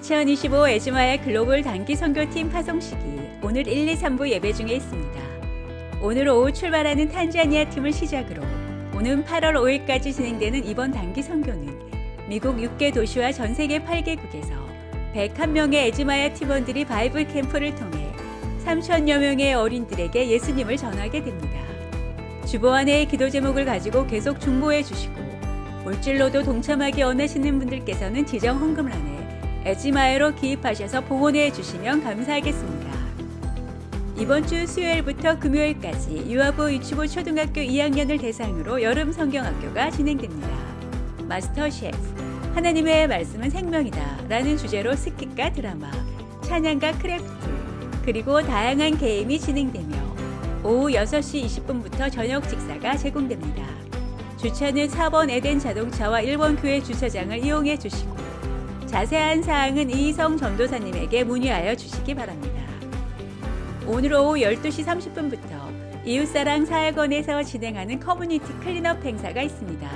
2025 에즈마야 글로벌 단기 선교팀 파송식이 오늘 1, 2, 3부 예배 중에 있습니다. 오늘 오후 출발하는 탄자니아 팀을 시작으로 오는 8월 5일까지 진행되는 이번 단기 선교는 미국 6개 도시와 전 세계 8개국에서 101명의 에즈마야 팀원들이 바이블 캠프를 통해 3천여 명의 어린들에게 예수님을 전하게 됩니다. 주보안의 기도 제목을 가지고 계속 중보해 주시고 물질로도 동참하기 원하시는 분들께서는 지정 헌금란에 에지마에로 기입하셔서 봉헌해 주시면 감사하겠습니다. 이번 주 수요일부터 금요일까지 유아부 유치부 초등학교 2학년을 대상으로 여름 성경학교가 진행됩니다. 마스터 셰프 하나님의 말씀은 생명이다 라는 주제로 스kit과 드라마, 찬양과 크래프트, 그리고 다양한 게임이 진행되며 오후 6시 20분부터 저녁 식사가 제공됩니다. 주차는 4번 에덴 자동차와 1번 교회 주차장을 이용해 주시고 자세한 사항은 이희성 전도사님에게 문의하여 주시기 바랍니다. 오늘 오후 12시 30분부터 이웃사랑 사역원에서 진행하는 커뮤니티 클린업 행사가 있습니다.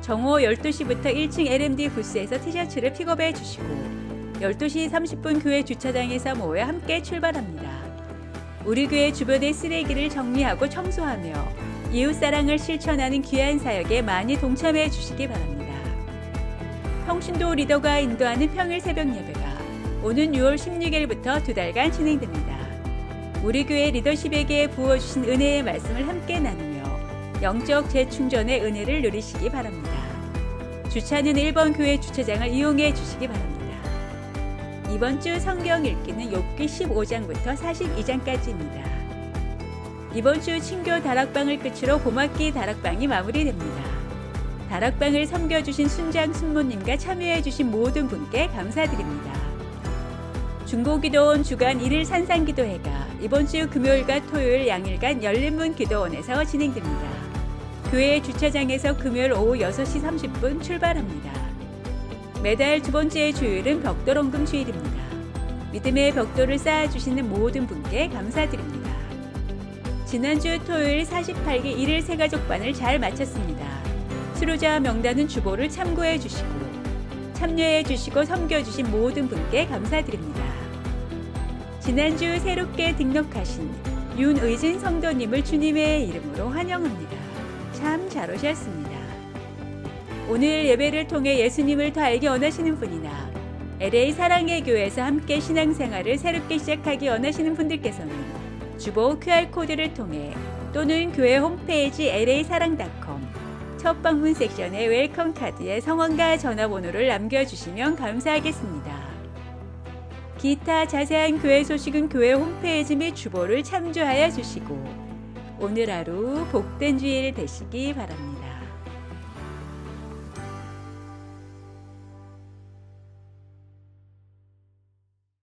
정오 12시부터 1층 LMD 부스에서 티셔츠를 픽업해 주시고 12시 30분 교회 주차장에서 모여 함께 출발합니다. 우리 교회 주변의 쓰레기를 정리하고 청소하며 이웃사랑을 실천하는 귀한 사역에 많이 동참해 주시기 바랍니다. 평신도 리더가 인도하는 평일 새벽 예배가 오는 6월 16일부터 두 달간 진행됩니다. 우리 교회 리더십에게 부어주신 은혜의 말씀을 함께 나누며 영적 재충전의 은혜를 누리시기 바랍니다. 주차는 1번 교회 주차장을 이용해 주시기 바랍니다. 이번 주 성경 읽기는 욥기 15장부터 42장까지입니다. 이번 주 친교 다락방을 끝으로 고맙기 다락방이 마무리됩니다. 다락방을 섬겨주신 순장 순모님과 참여해주신 모든 분께 감사드립니다. 중고기도원 주간 1일 산상기도회가 이번 주 금요일과 토요일 양일간 열린문 기도원에서 진행됩니다. 교회 주차장에서 금요일 오후 6시 30분 출발합니다. 매달 두 번째 주일은 벽돌원금 주일입니다. 믿음의 벽돌을 쌓아주시는 모든 분께 감사드립니다. 지난주 토요일 48기 1일 새가족반을 잘 마쳤습니다. 수료자 명단은 주보를 참고해 주시고 참여해 주시고 섬겨 주신 모든 분께 감사드립니다. 지난주 새롭게 등록하신 윤의진 성도님을 주님의 이름으로 환영합니다. 참 잘 오셨습니다. 오늘 예배를 통해 예수님을 더 알기 원하시는 분이나 LA 사랑의 교회에서 함께 신앙생활을 새롭게 시작하기 원하시는 분들께서는 주보 QR코드를 통해 또는 교회 홈페이지 la사랑.com 첫 방문 섹션의 웰컴 카드에 성원과 전화번호를 남겨주시면 감사하겠습니다. 기타 자세한 교회 소식은 교회 홈페이지 및 주보를 참조하여 주시고 오늘 하루 복된 주일 되시기 바랍니다.